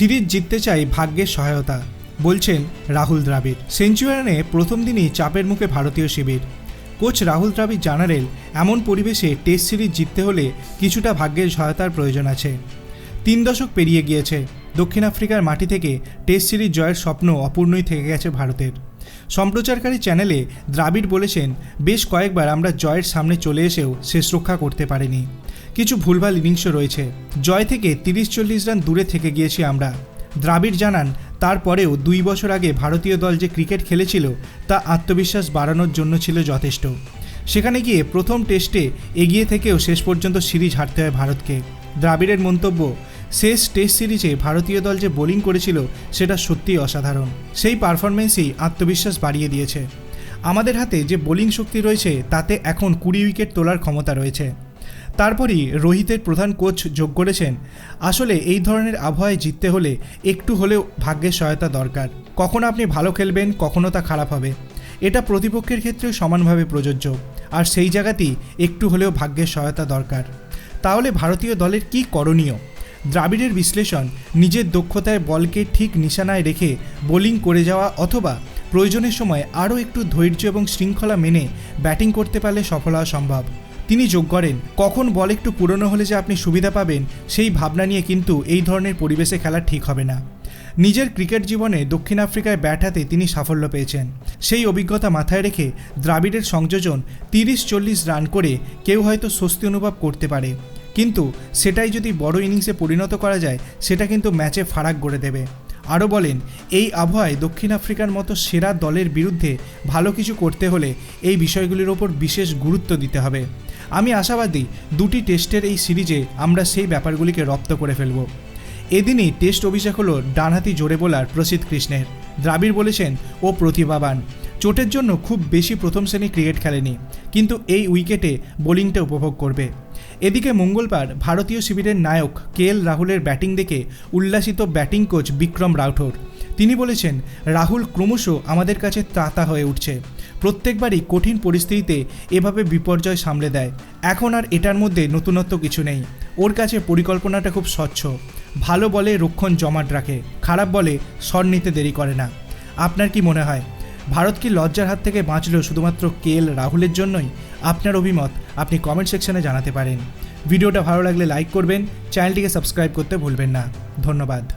Series জিততে চাই ভাগ্যের সহায়তা, বলছেন রাহুল দ্রাবিড়। সেঞ্চুরিয়ানে প্রথম দিনই চাপের মুখে ভারতীয় শিবির। কোচ রাহুল দ্রাবিড় জানালেন, এমন পরিবেশে টেস্ট সিরিজ জিততে হলে কিছুটা ভাগ্যের সহায়তার প্রয়োজন আছে। তিন দশক পেরিয়ে গিয়েছে, দক্ষিণ আফ্রিকার মাটি থেকে টেস্ট সিরিজ জয়ের স্বপ্ন অপূর্ণই থেকে গেছে ভারতের। সম্প্রচারকারী চ্যানেলে দ্রাবিড় বলেছেন, বেশ কয়েকবার আমরা জয়ের সামনে চলে এসেও শেষ রক্ষা করতে পারিনি। কিছু ভুলভাল ইনিংস রয়েছে। জয় থেকে তিরিশ চল্লিশ রান দূরে থেকে গিয়েছি আমরা। দ্রাবিড় জানান, তারপরেও দুই বছর আগে ভারতীয় দল যে ক্রিকেট খেলেছিল, তা আত্মবিশ্বাস বাড়ানোর জন্য ছিল যথেষ্ট। সেখানে গিয়ে প্রথম টেস্টে এগিয়ে থেকেও শেষ পর্যন্ত সিরিজ হারতে হয় ভারতকে। দ্রাবিড়ের মন্তব্য, শেষ টেস্ট সিরিজে ভারতীয় দল যে বোলিং করেছিল, সেটা সত্যিই অসাধারণ। সেই পারফরমেন্সই আত্মবিশ্বাস বাড়িয়ে দিয়েছে। আমাদের হাতে যে বোলিং শক্তি রয়েছে, তাতে এখন কুড়ি উইকেট তোলার ক্ষমতা রয়েছে। তারপরই রোহিতের প্রধান কোচ যোগ করেছেন। আসলে এই ধরনের আবহাওয়ায় জিততে হলে একটু হলেও ভাগ্যের সহায়তা দরকার। কখনো আপনি ভালো খেলবেন, কখনো তা খারাপ হবে। এটা প্রতিপক্ষের ক্ষেত্রেও সমানভাবে প্রযোজ্য। আর সেই জায়গাতেই একটু হলেও ভাগ্যের সহায়তা দরকার। তাহলে ভারতীয় দলের কি করণীয়? দ্রাবিড়ের বিশ্লেষণ নিজের দক্ষতায় বলকে ঠিক নিশানায় রেখে বোলিং করে যাওয়া অথবা প্রয়োজনের সময় আরও একটু ধৈর্য এবং শৃঙ্খলা মেনে ব্যাটিং করতে পারলে সফল হওয়া সম্ভব। তিনি যোগ করেন। কখন বল একটু পুরনো হলে যে আপনি সুবিধা পাবেন, সেই ভাবনা নিয়ে কিন্তু এই ধরনের পরিবেশে খেলা ঠিক হবে না। নিজের ক্রিকেট জীবনে দক্ষিণ আফ্রিকায় ব্যাট হাতে তিনি সাফল্য পেয়েছেন। সেই অভিজ্ঞতা মাথায় রেখে দ্রাবিড়ের সংযোজন তিরিশ চল্লিশ রান করে কেউ হয়তো স্বস্তি অনুভব করতে পারে। কিন্তু সেটাই যদি বড় ইনিংসে পরিণত করা যায়, সেটা কিন্তু ম্যাচে ফারাক গড়ে দেবে। আরও বলেন, এই আবহাওয়ায় দক্ষিণ আফ্রিকার মতো সেরা দলের বিরুদ্ধে ভালো কিছু করতে হলে এই বিষয়গুলির ওপর বিশেষ গুরুত্ব দিতে হবে। আমি আশাবাদী দুটি টেস্টের এই সিরিজে আমরা সেই ব্যাপারগুলিকে রপ্ত করে ফেলব। এদিনই টেস্ট অভিষেক হলো ডানহাতি জোরে বোলার প্রসিদ্ধ কৃষ্ণের। দ্রাবিড় বলেছেন, ও প্রতিভাবান। চোটের জন্য খুব বেশি প্রথম শ্রেণি ক্রিকেট খেলেনি, কিন্তু এই উইকেটে বোলিংটা উপভোগ করবে। এদিকে মঙ্গলবার ভারতীয় শিবিরের নায়ক কে এল রাহুলের ব্যাটিং দেখে উল্লাসিত ব্যাটিং কোচ বিক্রম রাউঠোর তিনি বলেছেন, রাহুল ক্রমশ আমাদের কাছে ত্রাতা হয়ে উঠছে। প্রত্যেকবারই কঠিন পরিস্থিতিতে এভাবে বিপর্যয় সামলে দেয়। এখন আর এটার মধ্যে নতুনত্ব কিছু নেই। ওর কাছে পরিকল্পনাটা খুব স্বচ্ছ। ভালো বলে রক্ষণ জমাট রাখে। খারাপ বলে স্বর নিতে দেরি করে না। আপনার কি মনে হয়? ভারত কি লজ্জার হাত থেকে বাঁচল শুধুমাত্র কে এল রাহুলের জন্যই? আপনার অভিমত আপনি কমেন্ট সেকশনে জানাতে পারেন। ভিডিওটা ভালো লাগলে লাইক করবেন চ্যানেলটিকে সাবস্ক্রাইব করতে ভুলবেন না। ধন্যবাদ।